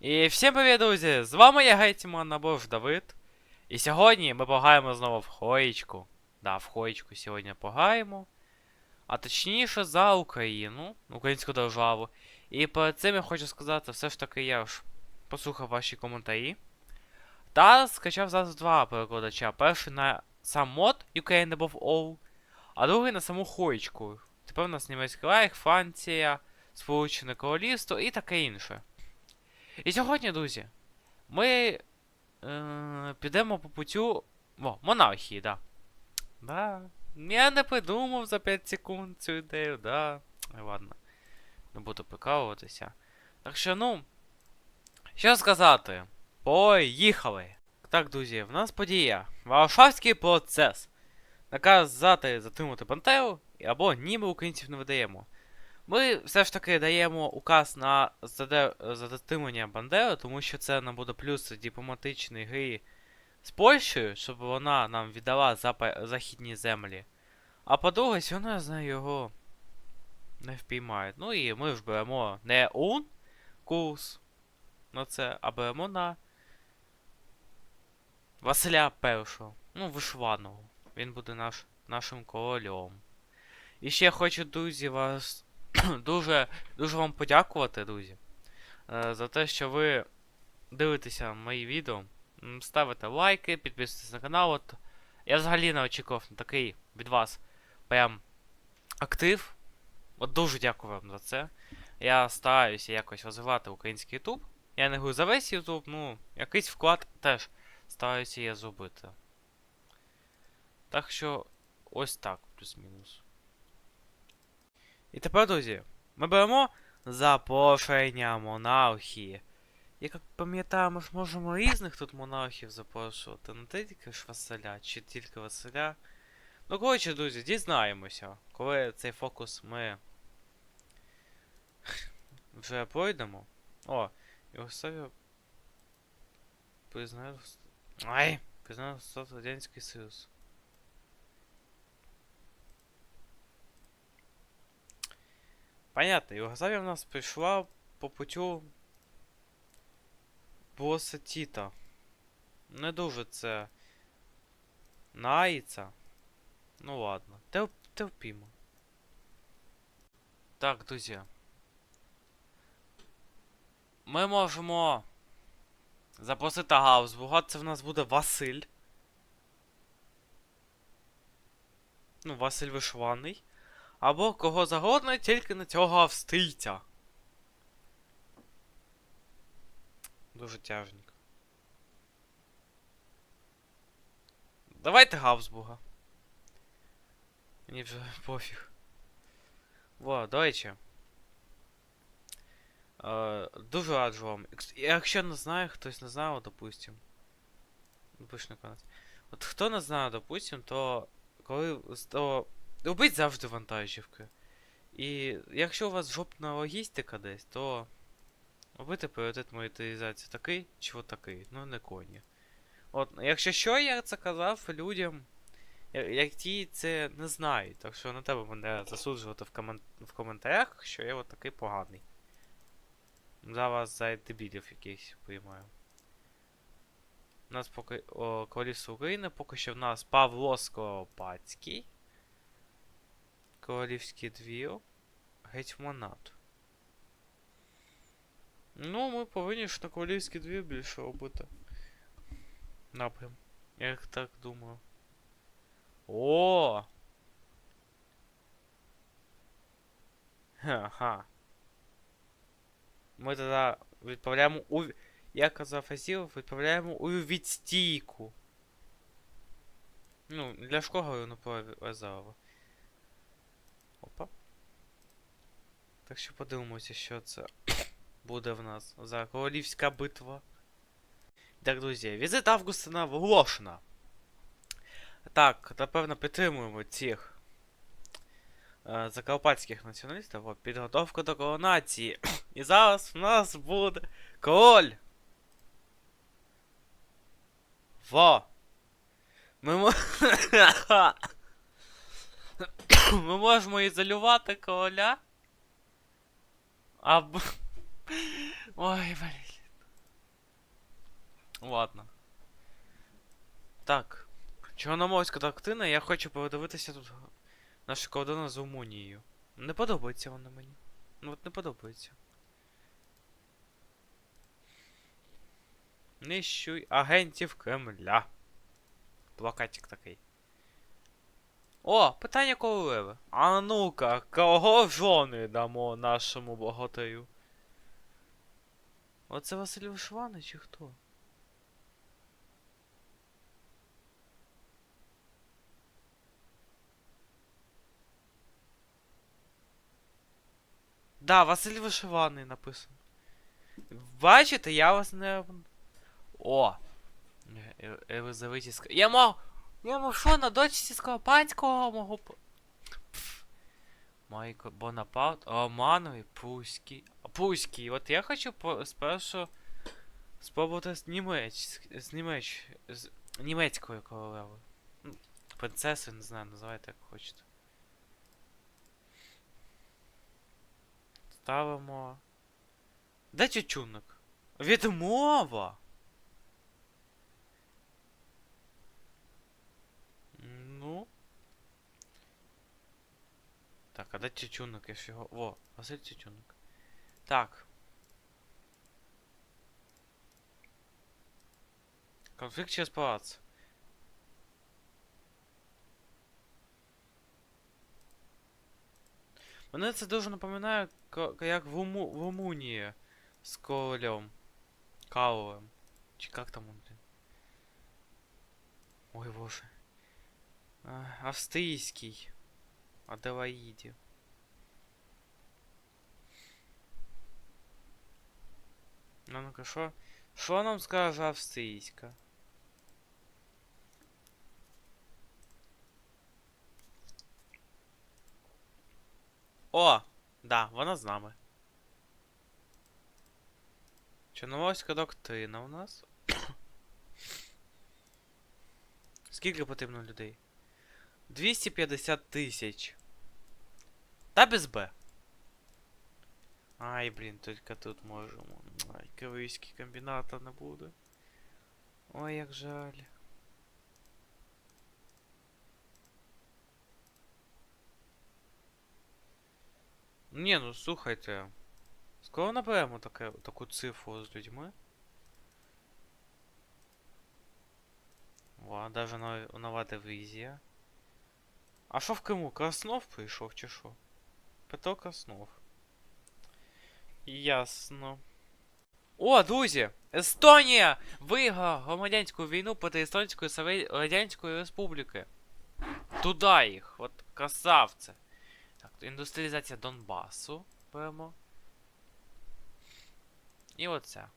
І всім привіт, друзі! З вами я Гетьман або ж Давид. І сьогодні ми погаємо знову в Хоєчку. Да, в Хоєчку сьогодні погаємо. А точніше за Україну, українську державу. І перед цим я хочу сказати, все ж таки я ж послухав ваші коментарі. Та скачав зараз два перекладача. Перший на сам мод Ukraine Above All, а другий на саму Хоєчку. Тепер у нас німецький лайк, Франція, Сполучене Королівство і таке інше. І сьогодні, друзі, ми е, підемо по путю. О, монархії, да. Да. Я не придумав за 5 секунд цю ідею, да. Ладно. Не буду прикалуватися. Так що, ну. Що сказати? Поїхали! Так, друзі, в нас подія. Варшавський процес. Наказати затримати Пантеру, або ні, ми українців не видаємо. Ми все ж таки даємо указ на затримання Бандери, тому що це нам буде плюс дипломатичної гри з Польщею, щоб вона нам віддала західні землі. А по-друге, все одно я знаю його не впіймають. Ну і ми ж беремо не ун курс на це, а беремо на Василя Першого. Ну, вишваного. Він буде наш, нашим королем. І ще хочу, друзі, вас дуже, дуже вам подякувати, друзі, е, за те, що ви дивитеся мої відео, ставите лайки, підписуєтесь на канал. От я взагалі не очікував на такий від вас прям актив. От дуже дякую вам за це. Я стараюся якось розвивати український YouTube. Я не говорю за весь YouTube, ну, якийсь вклад теж стараюся я зробити. Так що ось так, плюс-мінус. І тепер, друзі, ми беремо запрошення монархії. Як пам'ятаю, ми ж можемо різних тут монархів запрошувати. Не тільки ж Василя, чи тільки Василя. Ну, коротше, друзі, дізнаємося, коли цей фокус ми вже пройдемо. О, Югославія признає... Ай! Признає Радянський Союз. Понятно, Югославія в нас прийшла по путю боса Тіта. Не дуже це наїться. Ну ладно, Терп, терпімо. Так, друзі. Ми можемо запросити Гаусбурга, це в нас буде Василь. Ну, Василь Вишваний. Або кого загодно, тільки на цього австрійця. Дуже тяжненько. Давайте Габсбурга. Мені вже пофіг. Во, речі. Е, дуже раджу вам. Якщо не знає, хтось не знає, от, допустим. Напиши на канал. От хто не знає, допустим, то коли то робіть завжди вантажівки. І якщо у вас жопна логістика десь, то робити пріоритет монетаризації такий чи от такий, ну не коні. От, якщо що, я це казав людям, я- які це не знають, так що не треба мене засуджувати в, комен... в коментарях, що я от такий поганий. За вас за дебілів якихось приймаю. У нас поки о, Королівство України, поки що в нас Павло Скоропадський. Королівський двір. Гетьманат. Ну, ми повинні ж на королівський двір більше робити. Напрям. Я так думаю. О! Ха-ха. Ми тоді відправляємо у. Я казав Азів, відправляємо у відстійку. Ну, для школи ну про Азарова. Опа. Так що подивимося, що це буде в нас за королівська битва. Так, друзі, візит Августина оголошена. Так, напевно, підтримуємо цих е, закарпатських націоналістів. О, підготовка до коронації. І зараз в нас буде король. Во. Ми, мо... Ми можемо ізолювати короля. Або. Ой, блін. Ладно. Так. Чорноморська доктрина, я хочу подивитися тут наші кордони з Румунією. Не подобається вона мені. Ну от не подобається. Нищуй агентів Кремля. Плакатик такий. О, питання королеви. А ну-ка, кого жони дамо нашому богатирю? Оце Василь Вишиваний чи хто? Да, Василь Вишиваний написано. Бачите, я вас не. О! Елизаветівська. Я мав. Я мав що на дочці Скоропадського мого. Майко Бонапарт, Романові, Пруський. Пруський. От я хочу спершу спробувати з німець. з німеч. з німецькою королевою. Ну, Принцесою, не знаю, називайте як хочете. Ставимо. Де тютюник? Відмова! Ну. Так, а де тютюник? Я ж його. О, Василь тютюник. Так. Конфлікт через палац. Мене це дуже напоминає, як в, Руму... в Румунії з королем. Карлом. Чи як там он? блін? Ой боже. А, Австрійський. Аделаїді. Ну ну-ка, що? Що нам скаже австрійська? О! Да, вона з нами. Чорноморська доктрина у нас. Скільки потрібно людей? 250 тисяч. Та без Б. Ай, блін, тільки тут можемо. Ай, київський комбіната не буде. Ой, як жаль. Ні, ну слухайте. Скоро наберемо таке, таку цифру з людьми. О, даже нова, нова дивізія. А що в Криму? Краснов прийшов чи що? Петро Краснов. Ясно. О, друзі! Естонія! Виграла громадянську війну проти Естонської Радянської Республіки. Туда їх! От красавце. Так, індустріалізація Донбасу беремо. І оце.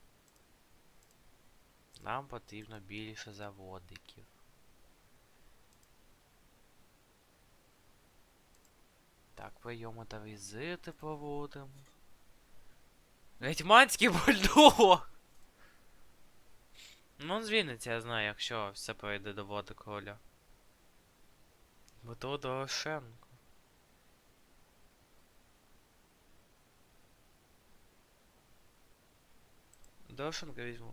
Нам потрібно більше заводиків. Так, прийоми та візити проводимо. Гетьманський бульдог! Ну, звільниться, я знаю, якщо все пройде до води короля. Дмитро Дорошенко. Дорошенко візьму.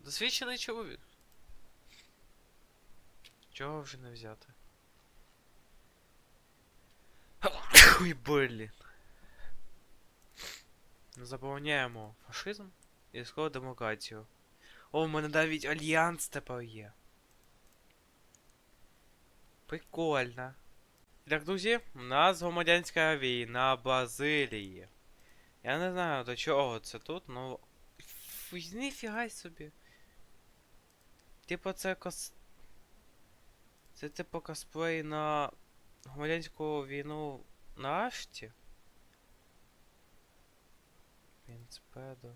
Досвідчений чоловік. Чого вже не взяти? Ой, блін. Заповняємо фашизм і скоро демократію. О, в мене навіть альянс тепер є. Прикольно. Так, друзі, у нас громадянська війна Бразилії. Я не знаю до чого це тут, ну. ф- Ніфіга собі. Типу це кос. Це типу косплей на громадянську війну на Ашті? Пінцпедо.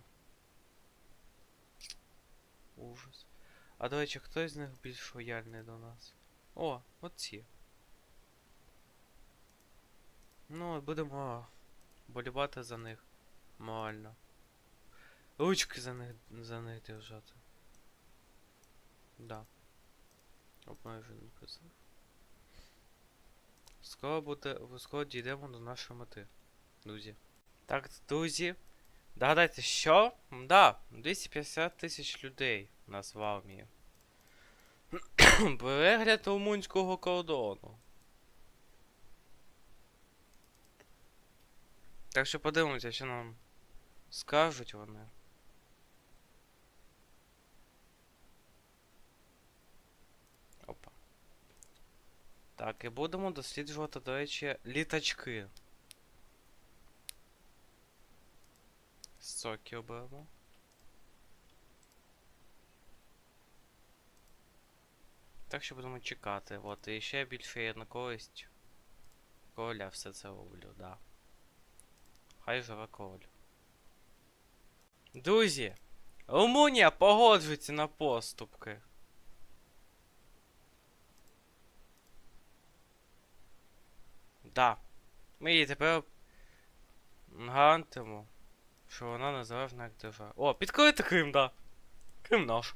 Ужас. А до речі, хто з них більш лояльний до нас? О, оці. Ну, будемо болівати за них. Морально. Ручки за них за них держати. Да. Обмежений призив. Скоро буде. Скоро дійдемо до нашої мети. Друзі. Так, друзі. Догадайтесь, що? Да, 250 тисяч людей у нас в армії. Перегляд румунського кордону. Так що подивимося, що нам скажуть вони. Опа. Так, і будемо досліджувати, до речі, літачки. Соки оберемо. Так що будемо чекати. От, і ще більше є на користь. Короля все це роблю, да. Хай живе король. Друзі! Румунія погоджується на поступки. Да. Ми її тепер гарантимо, що вона незалежна як держава. О, підкрити Крим, да. Крим наш.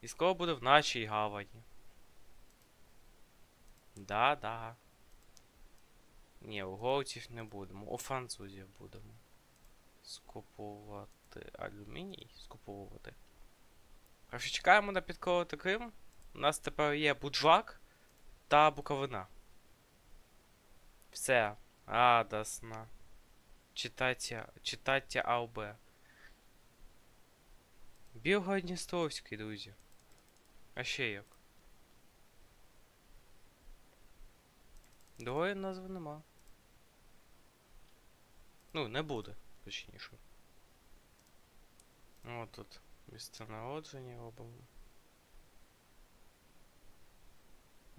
І скоро буде в нашій гавані. Да, да. Ні, у голців не будемо, у французів будемо. Скупувати алюміній? Скуповувати. Короче, чекаємо на підколоти Крим. У нас тепер є Буджак та Буковина. Все. Радосно. Читайте, читайте АУБ. Білгородністровський, друзі. А ще як? Другої назви нема. Ну, не буде, точніше. От тут місце народження робимо.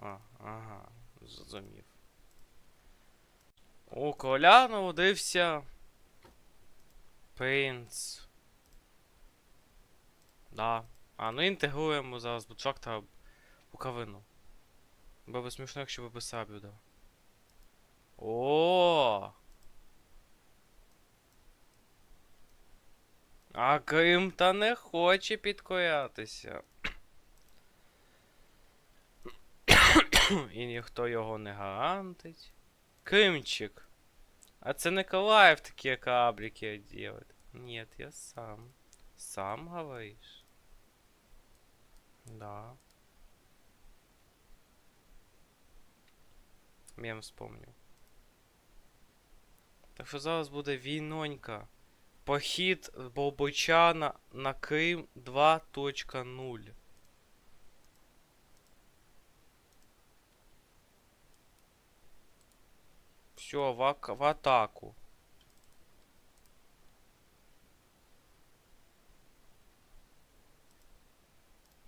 А, ага, зрозумів. У короля народився принц. Да. А, ну інтегруємо зараз бучок та буковину. Було б смішно, якщо би сабю дав. О! А Крим та не хоче підкорятися. І ніхто його не гарантить. Кримчик. А це Николаев такі каблики делает. Нет, я сам. Сам говоришь? Да. Мем вспомнив. Так що зараз буде війнонька. Похід Болбочана на Крим 2.0. Все, в, ак- в атаку.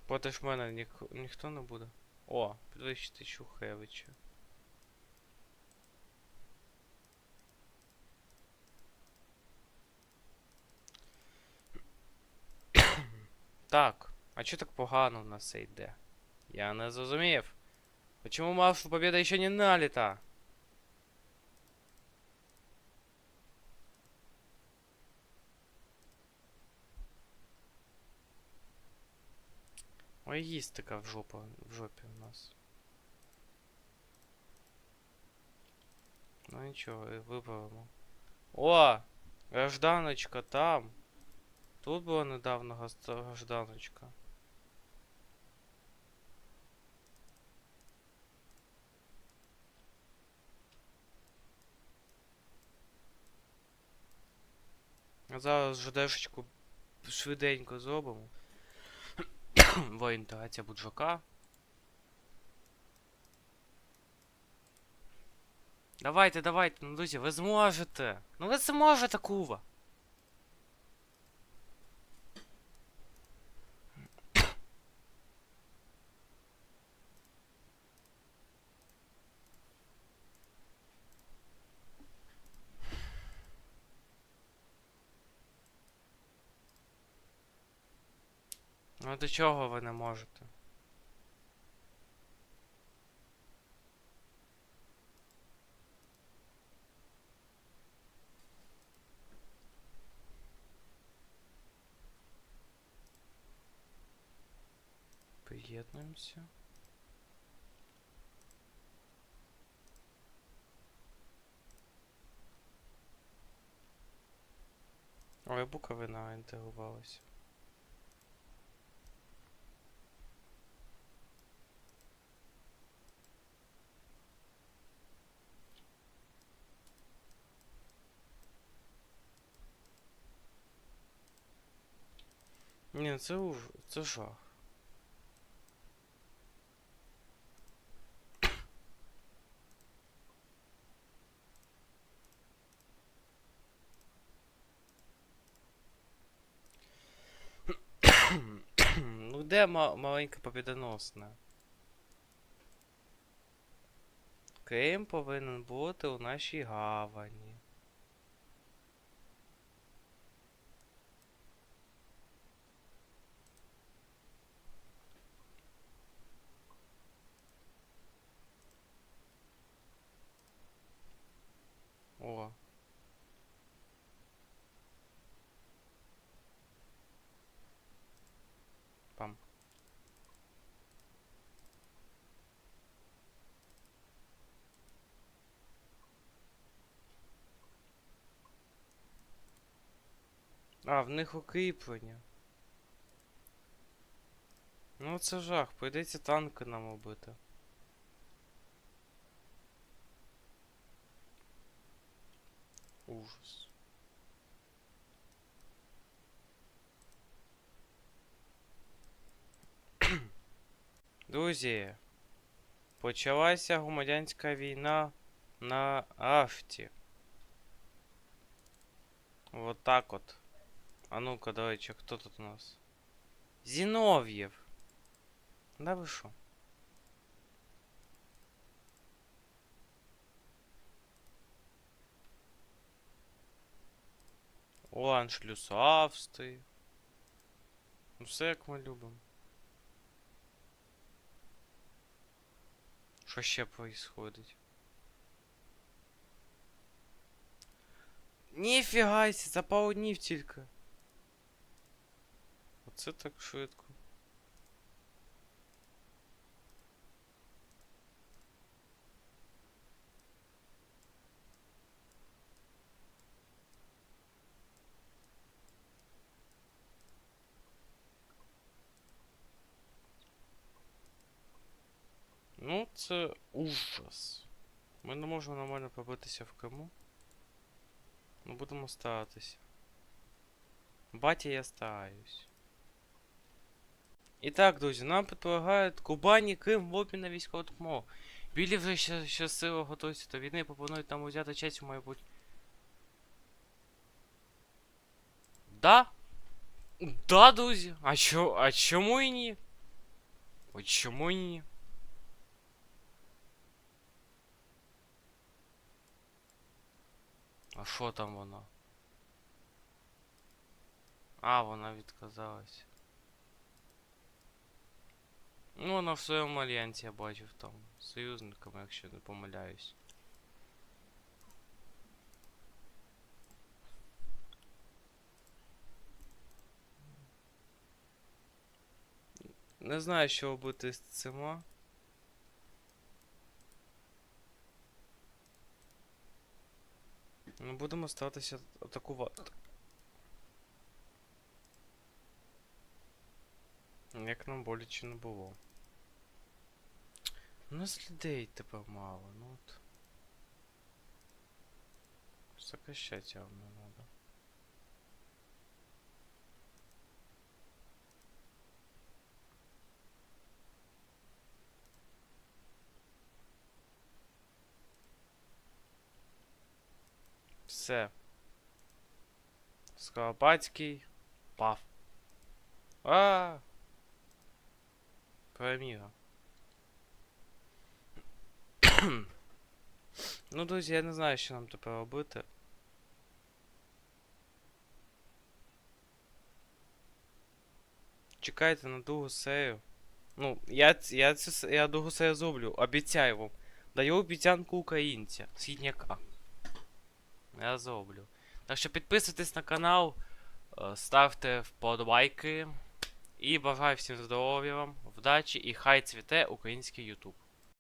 Проти ж мене ніх, ніхто не буде. О, підвищити Чухевича. Так, а чо так погано в нас це йде? Я не зрозумів. Почему маршал Победа ще не наліта? Ой, есть така в жопу, в жопі у нас. Ну нічого, і. О! Гражданочка там. Тут була недавно гражданочка. А зараз ждешечку швиденько зробимо. Воєнтація буджака. Давайте, давайте, ну друзі, ви зможете. Ну ви зможете, Кува. Ну до чого ви не можете? Приєднуємося. Ой, буковина інтегрувалася. Ні, це уж, це жах. ну де ма маленька побідоносна? Крим повинен бути у нашій гавані. О. Пам. А, в них укріплення. Ну це жах, прийдеться танки нам убити. Ужас. Друзі, почалася громадянська війна на Афті. Вот так от. А ну-ка, до речі, хто тут у нас? Зінов'єв. Да ви що? О, аншлюс Австрії. Ну все як ми любимо. Що ще происходить? Ніфіга сі, за пару днів тільки. Оце так швидко. Ну, це ужас. Ми не можемо нормально побитися в Криму. Ну, будемо старатися. Батя, я стараюсь. І так, друзі, нам предлагають Кубані, Крим в обмін на військову допомогу. Білі вже щасливо готуються до війни і пропонують нам взяти честь у майбутнє. Да? Да, друзі. А чо, а чому і ні? От чому і ні? А що там вона? А, вона відказалась. Ну, вона в своєму альянсі я бачив там. Союзниками, якщо не помиляюсь. Не знаю, що робити з цима. Ну, будемо старатися атакувати. Як нам боляче не було. У нас людей тепер мало, ну от. Сокращать явно надо. Все. Скоропадський пав. А. Переміга. Ну, друзі, я не знаю, що нам тепер робити. Чекайте на другу серію. Ну, я, я, цю я другу серію зроблю, обіцяю вам. Даю обіцянку українця, східняка. Я зроблю. Так що підписуйтесь на канал, е, ставте вподобайки. І бажаю всім здоров'я вам, вдачі і хай цвіте український YouTube.